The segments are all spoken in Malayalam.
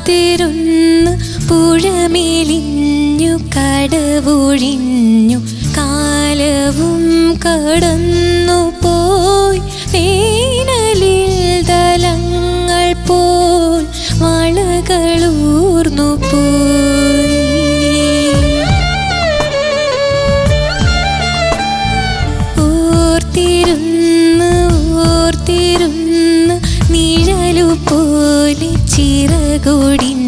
കാത്തിരുന്ന് പുഴമേലിഞ്ഞു കടവൊഴിഞ്ഞു കാലവും കടന്നു പോയി. വേനലിൽ തലങ്ങൾ പോൽ വളകളൂർന്നു പോയി ചിറകൊടി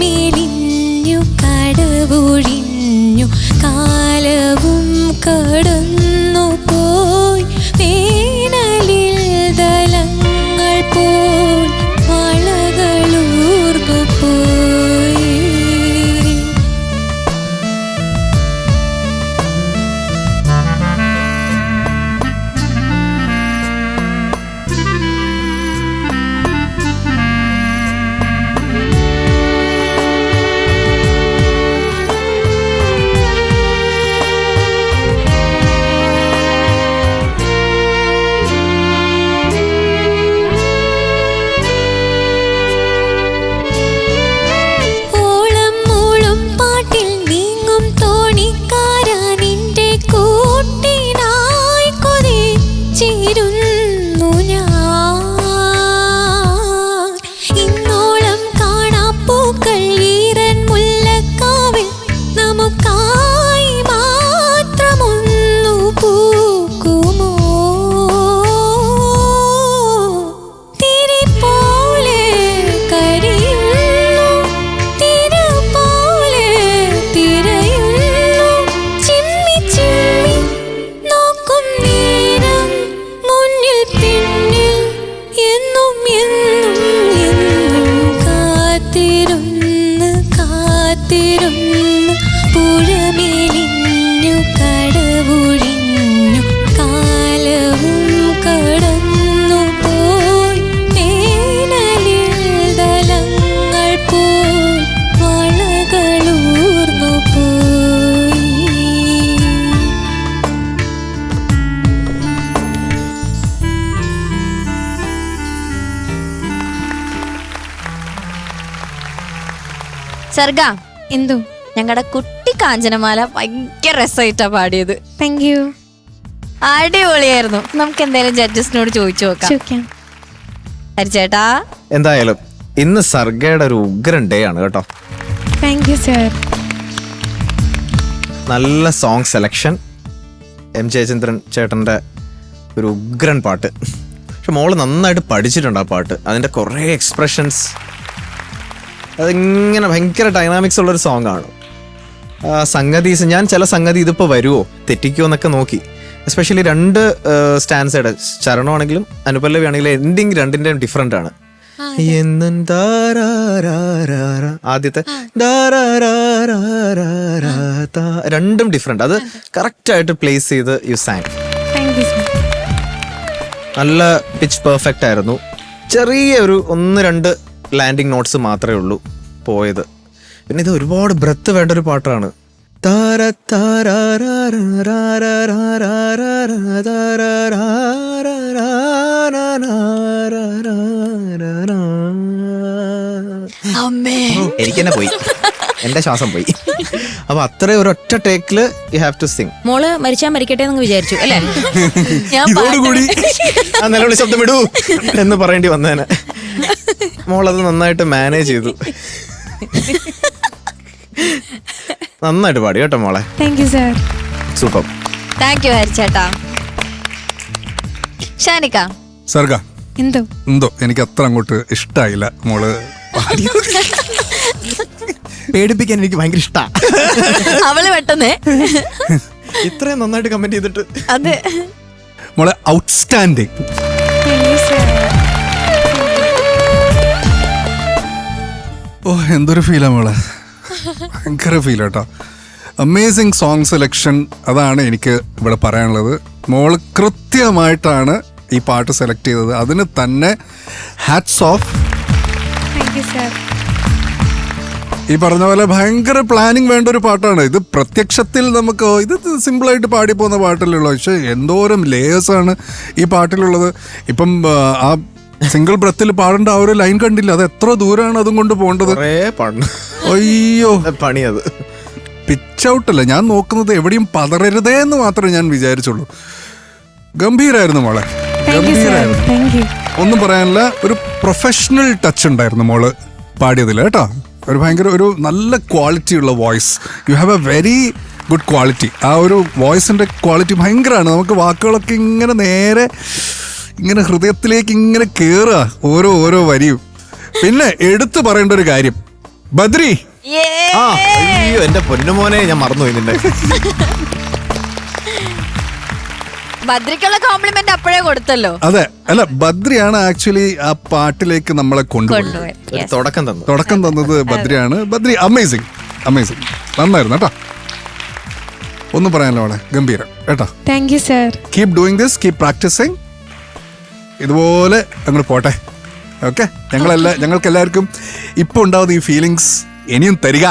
മേലിഞ്ഞു കടവുഴിഞ്ഞു കാലവും കട സർഗ എന്തോ ഞങ്ങളുടെ കുട്ടി കാഞ്ചനമാല ഭയങ്കര രസമായിട്ടാ പാടിയത്. താങ്ക് യു അടിപൊളിയായിരുന്നു. നമുക്ക് എന്തായാലും ജഡ്ജസിനോട് ചോദിച്ചു നോക്കാം. ചോദിക്കാം. ഹരിച്ചേട്ടാ എന്തായാലും ഇന്ന് സർഗയുടെ ഒരു ഉഗ്രൻ ഡേ ആണ് കേട്ടോ. താങ്ക് യു സർ നല്ല സോങ് സെലക്ഷൻ എം ജയചന്ദ്രൻ ചേട്ടന്റെ ഒരു ഉഗ്രൻ പാട്ട്. പക്ഷെ മോൾ നന്നായിട്ട് പഠിച്ചിട്ടുണ്ട് ആ പാട്ട്. അതിന്റെ കുറേ എക്സ്പ്രഷൻസ് അതിങ്ങനെ ഭയങ്കര ഡൈനാമിക്സ് ഉള്ളൊരു സോങ് ആണ്. സംഗതീസ് ഞാൻ ചില സംഗതി ഇതിപ്പോൾ വരുമോ തെറ്റിക്കുമോ എന്നൊക്കെ നോക്കി. എസ്പെഷ്യലി രണ്ട് സ്റ്റാൻസയുടെ ചരണമാണെങ്കിലും അനുപല്ലവി ആണെങ്കിലും എൻഡിങ് രണ്ടിന്റെയും ഡിഫറെന്റ് ആണ്. എന്നും. ആദ്യത്തെ രണ്ടും ഡിഫറെന്റ് അത് കറക്റ്റ് ആയിട്ട് പ്ലേസ് ചെയ്ത് യു സാങ് നല്ല പിച്ച് പെർഫെക്റ്റ് ആയിരുന്നു. ചെറിയ ഒരു ഒന്ന് രണ്ട് ലാൻഡിങ് നോട്ട്സ് മാത്രമേ ഉള്ളൂ പോയത് പിന്നെ ഇത് ഒരുപാട് ബ്രത്ത് വേണ്ട ഒരു പാട്ടാണ് എനിക്കെന്നെ പോയി എന്റെ ശ്വാസം പോയി അപ്പൊ അത്ര ഒറ്റ ടേക്കിൽ യു ഹാവ് ടു സിംഗ് മോൾ മരിച്ചാൽ മരിക്കട്ടെ എന്ന് വിചാരിച്ചു അല്ലേ കൂടി ആ ശബ്ദം വിടൂ എന്ന് പറയേണ്ടി വന്നേനെ മോളത് നന്നായിട്ട് മാനേജ് ചെയ്തു. നന്നായിട്ട് പാടി കേട്ടോ മോളെ. Thank you sir super thank you ഹരിച്ചേട്ടാ ഷാനിക്ക. സർഗ. എന്തോ? എന്തോ? എനിക്ക് അത്ര അങ്ങോട്ട് ഇഷ്ടായില്ല മോൾ പാടിയത്. പേടിപ്പിക്കാൻ എനിക്ക് ഭയങ്കര ഇഷ്ടാ. അവൾ പെട്ടെന്ന്. ഇത്രയും നന്നായിട്ട് കമന്റ് ചെയ്തിട്ട്. അതെ. മോളെ ഔട്ട്സ്റ്റാൻഡിങ് ഓ എന്തൊരു ഫീലാണ് മോളെ. ഭയങ്കര ഫീൽ കേട്ടോ. അമേസിങ് സോങ് സെലക്ഷൻ അതാണ് എനിക്ക് ഇവിടെ പറയാനുള്ളത്. മോൾ കൃത്യമായിട്ടാണ് ഈ പാട്ട് സെലക്ട് ചെയ്തത്. അതിന് തന്നെ ഹാറ്റ്സ് ഓഫ് ഈ പറഞ്ഞ പോലെ ഭയങ്കര പ്ലാനിങ് വേണ്ട ഒരു പാട്ടാണ്. ഇത് പ്രത്യക്ഷത്തിൽ നമുക്ക് ഇത് സിമ്പിളായിട്ട് പാടി പോകുന്ന പാട്ടല്ലേ ഉള്ളൂ. പക്ഷെ എന്തോരം ലേയേഴ്സാണ് ഈ പാട്ടിലുള്ളത്. ഇപ്പം ആ സിംഗിൾ ബ്രത്തിൽ പാടേണ്ട ആ ഒരു ലൈൻ കണ്ടില്ല. അത് എത്ര ദൂരമാണ് അതും കൊണ്ട് പോകേണ്ടത്? കൊറേ പണി. അയ്യോ. പണിയത് പിച്ച് ഔട്ടല്ല ഞാൻ നോക്കുന്നത് എവിടെയും പതറരുതേ എന്ന് മാത്രമേ ഞാൻ വിചാരിച്ചുള്ളൂ. ഗംഭീരായിരുന്നു മോളെ. ഗംഭീരായിരുന്നു. ഒന്നും പറയാനില്ല ഒരു പ്രൊഫഷണൽ ടച്ച് ഉണ്ടായിരുന്നു മോൾ പാടിയതിൽ കേട്ടോ? ഒരു ഭയങ്കര ഒരു നല്ല ക്വാളിറ്റി ഉള്ള voice you have a very good quality ആ ഒരു വോയിസിന്റെ ക്വാളിറ്റി ഭയങ്കരമാണ്. നമുക്ക് വാക്കുകളൊക്കെ ഇങ്ങനെ നേരെ ഇങ്ങനെ ഹൃദയത്തിലേക്ക് ഇങ്ങനെ കയറുക ഓരോ ഓരോ വരിയും. പിന്നെ എടുത്തു പറയേണ്ട ഒരു കാര്യം. ബദ്രി. ആ. അയ്യോ എന്റെ പൊന്നുമോനെ ഞാൻ മറന്നുപോയി നിന്നെ. ബദ്രിക്കുള്ള കോംപ്ലിമെന്റ് അപ്പോഴേ കൊടുത്തല്ലോ. അതെ. അല്ല ബദ്രിയാണ് ആക്ച്വലി ആ പാട്ടിലേക്ക് നമ്മളെ കൊണ്ടുപോയത്. കൊണ്ടുപോയി ഒരു തുടക്കം തന്നു തുടക്കം തന്നത് ബദ്രിയാണ്. ബദ്രി അമേസിങ് അമേസിങ് നന്നായിരുന്നു കേട്ടോ. ഒന്നും പറയാനല്ലോ അവിടെ ഗംഭീരം. കേട്ടോ? Thank you sir keep doing this keep practising ഇതുപോലെ അങ്ങോട്ട് പോട്ടെ. ഓക്കെ ഞങ്ങളെല്ലാം ഞങ്ങൾക്ക് എല്ലാവർക്കും ഇപ്പൊ ഉണ്ടാവുന്ന ഈ ഫീലിങ്സ് ഇനിയും തരിക.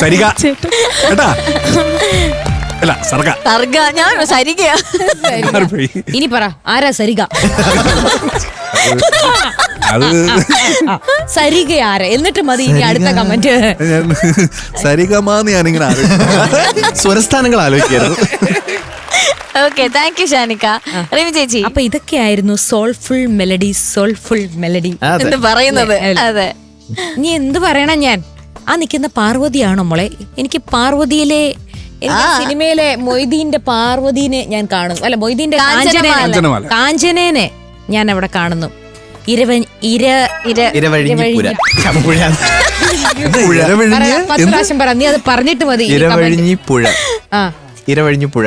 സരിക. കേട്ടാ? അല്ല സർഗ. സർഗ. ഞാൻ സരികയാ. ഇനി പറ ആരാ സരിക? അത് സരിക ആര്? എന്നിട്ട് മതി ഇനി അടുത്ത കമന്റ് സരികമാന്ന് സരിഗമാന്ന് ഞാനിങ്ങനെ. സ്വരസ്ഥാനങ്ങൾ ആലോചിക്കായിരുന്നു. ഓക്കെ താങ്ക് യു ഷാനിക്ക റിമി ചേച്ചി. അപ്പൊ ഇതൊക്കെയായിരുന്നു സോൾഫുൾ മെലഡി സോൾഫുൾ മെലഡി എന്ന് പറയുന്നത്. അതെ. നീ എന്ത് പറയണം ഞാൻ? ആ നിൽക്കുന്ന പാർവതിയാണോ മോളെ? എനിക്ക് പാർവതിയിലെ എനിക്ക് സിനിമയിലെ മൊയ്തീന്റെ പാർവതീനെ ഞാൻ കാണുന്നു അല്ല മൊയ്തീന്റെ. കാഞ്ചനേനെ കാഞ്ചനേനെ ഞാൻ അവിടെ കാണുന്നു. ഇരവ ഇര ഇര പുഴ. പ്രാവശ്യം പറ. നീ അത് പറഞ്ഞിട്ട് മതി. ഇരവഴിഞ്ഞി പുഴ. ആ. ഇരവഴിഞ്ഞിപ്പുഴ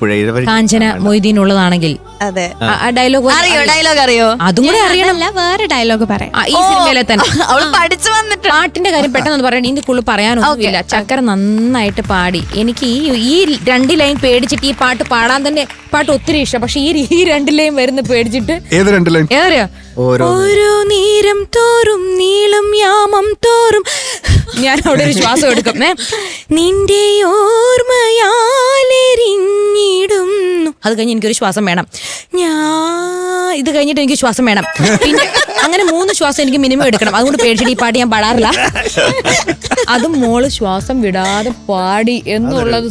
പുഴ ഇരവഴി കാഞ്ചന മൊയ്തീൻ ഉള്ളതാണെങ്കിൽ. അതെ. ആ. ഡയലോഗ് അറിയോ ഡയലോഗ് അറിയോ? അതും കൂടെ അറിയണം. അല്ല വേറെ ഡയലോഗ് പറയാം. ഈ സിനിമയിലെ തന്നെ. അവൾ പഠിച്ചു വന്നിട്ട്. പാട്ടിന്റെ കാര്യം പെട്ടെന്ന് പറയണം. ഇതിന്റെ കൂടുതൽ പറയാനൊന്നുമില്ല. ചക്കര നന്നായിട്ട് പാടി. എനിക്ക് ഈ ഈ രണ്ട് ലൈൻ പേടിച്ചിട്ട് ഈ പാട്ട് പാടാൻ തന്നെ പാട്ട് ഒത്തിരി ഇഷ്ടം. പക്ഷെ ഈ ഈ രണ്ട് ലൈൻ വരുന്ന പേടിച്ചിട്ട് ഏത് രണ്ട് ലൈൻ? ഏറിയോ ഓരോ നീരം തോറും നീളം യാമം തോറും. ഞാൻ അവിടെ ഒരു ശ്വാസം എടുക്കും. നിന്റെ ഓർമ്മയാലെരിഞ്ഞിടുന്നു അത് കഴിഞ്ഞ് എനിക്കൊരു ശ്വാസം വേണം. ഞാ ഇത് കഴിഞ്ഞിട്ട് എനിക്ക് ശ്വാസം വേണം. പിന്നെ അങ്ങനെ മൂന്ന് ശ്വാസം എനിക്ക് മിനിമം എടുക്കണം. അതുകൊണ്ട് പേടിച്ചിട്ട് ഈ പാട്ട് ഞാൻ പാടാറില്ല. അതും മോൾ ശ്വാസം വിടാതെ പാടി എന്നുള്ളത്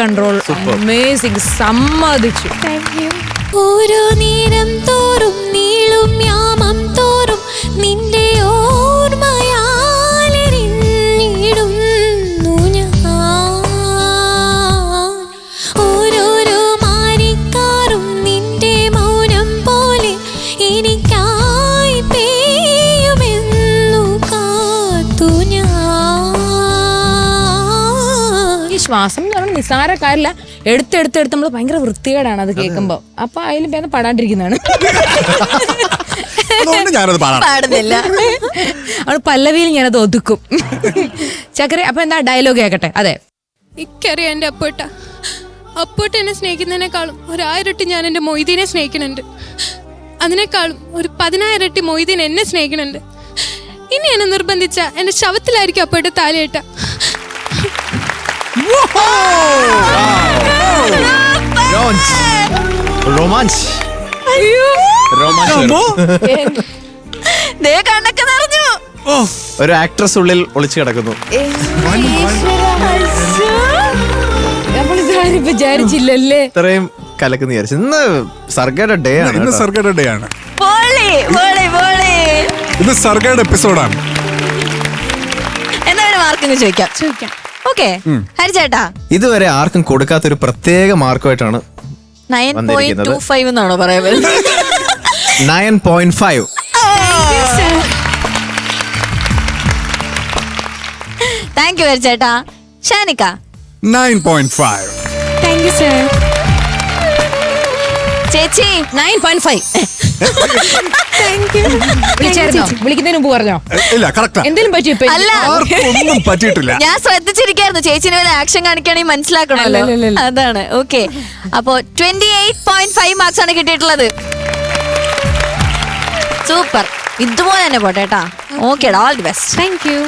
കൺട്രോൾ അമേസിങ് സമ്മതിച്ചു. താങ്ക് യു ഓരോ നേരം തോറും നീളും യാമം തോറും നിന്റെ ഓർമ്മയാലെരിഞ്ഞിടുന്നു ഞാൻ ഓരോരോ മാരിക്കാറും നിന്റെ മൗനം പോലെ എനിക്കായി പെയ്യുമെന്നു കാത്തു ഞാൻ. ശ്വാസം നിസ്സാര കാര്യമില്ല എടുത്തെടുത്തെടുത്ത് നമ്മൾ ഭയങ്കര വൃത്തികേടാണ് അത് കേൾക്കുമ്പോ. അപ്പൊ അതിലും ഭേദം പാടാണ്ടിരിക്കുന്നതാണ്. അതുകൊണ്ട് ഞാനത് പാടാം പാടുന്നില്ല. അവൾ പല്ലവിയിൽ ഞാനത് ഒതുക്കും. ചക്കര അപ്പൊ എന്താ ഡയലോഗ് കേക്കട്ടെ? അതെ. എനിക്കറിയാം എന്റെ അപ്പോട്ട അപ്പോട്ട് എന്നെ സ്നേഹിക്കുന്നതിനേക്കാളും ഒരായിരട്ടി ഞാൻ എന്റെ മൊയ്തീനെ സ്നേഹിക്കുന്നുണ്ട്. അതിനേക്കാളും ഒരു പതിനായിരട്ടി മൊയ്തീൻ എന്നെ സ്നേഹിക്കുന്നുണ്ട്. ഇനി എന്നെ നിർബന്ധിച്ച എന്റെ ശവത്തിലായിരിക്കും അപ്പോട്ട് താലിയേട്ട റോമാഞ്ച് റൊമാൻസ് റൊമാൻസ് ദേ കണ്ണൊക്കെ നിറഞ്ഞു. ഒരു ആക്ട്രസ് ഉള്ളിൽ ഒളിച്ചു കിടക്കുന്നു. നമ്മളിതാരും വിചാരിച്ചില്ലല്ലേ? ഇത്രയും കലക്കുന്ന വിചാരിച്ചു. ഇന്ന് സർഗയുടെ ഡേ ആണ് ഇന്ന് കേട്ടോ. സർഗയുടെ ഡേ ആണ്. പൊളി പൊളി പൊളി ഇത് സർഗയുടെ എപ്പിസോഡാണ് എന്നാ ഒരു മാർക്കിങ് ചോദിക്കാം. ചോദിക്കാം. ഓക്കെ. ഹരിചേട്ടാ. ഇതുവരെ ആർക്കും കൊടുക്കാത്ത ഒരു പ്രത്യേക മാർക്കുമായിട്ടാണ് നയൻ പോയിന്റ്. ടു ഫൈവ് എന്നാണോ പറയാൻ വരുന്നത്? Nine point five thank you ഹരിചേട്ടാ. ഷാനിക്ക. Nine point five thank you sir ചേച്ചി നയൻ പോയിന്റ് ഫൈവ് വിളിച്ചായിരുന്നോ? വിളിക്കുന്നതിന് മുമ്പ് പറഞ്ഞോ? ഇല്ല കറക്റ്റാ. എന്തേലും പറ്റി ഇപ്പൊ അല്ല. ആർക്കും ഒന്നും പറ്റിയിട്ടില്ല. ഞാൻ ശ്രദ്ധിച്ചിരിക്കായിരുന്നു. ചേച്ചിന് വല്ല ആക്ഷൻ കാണിക്കുകയാണെങ്കിൽ മനസ്സിലാക്കണമല്ലോ. അല്ലല്ലല്ല. അതാണ്. ഓക്കെ അപ്പോ twenty eight point five marks ആണ് കിട്ടിയിട്ടുള്ളത്. സൂപ്പർ ഇതുപോലെ തന്നെ പോട്ടെ കേട്ടാ. Okay all the best thank you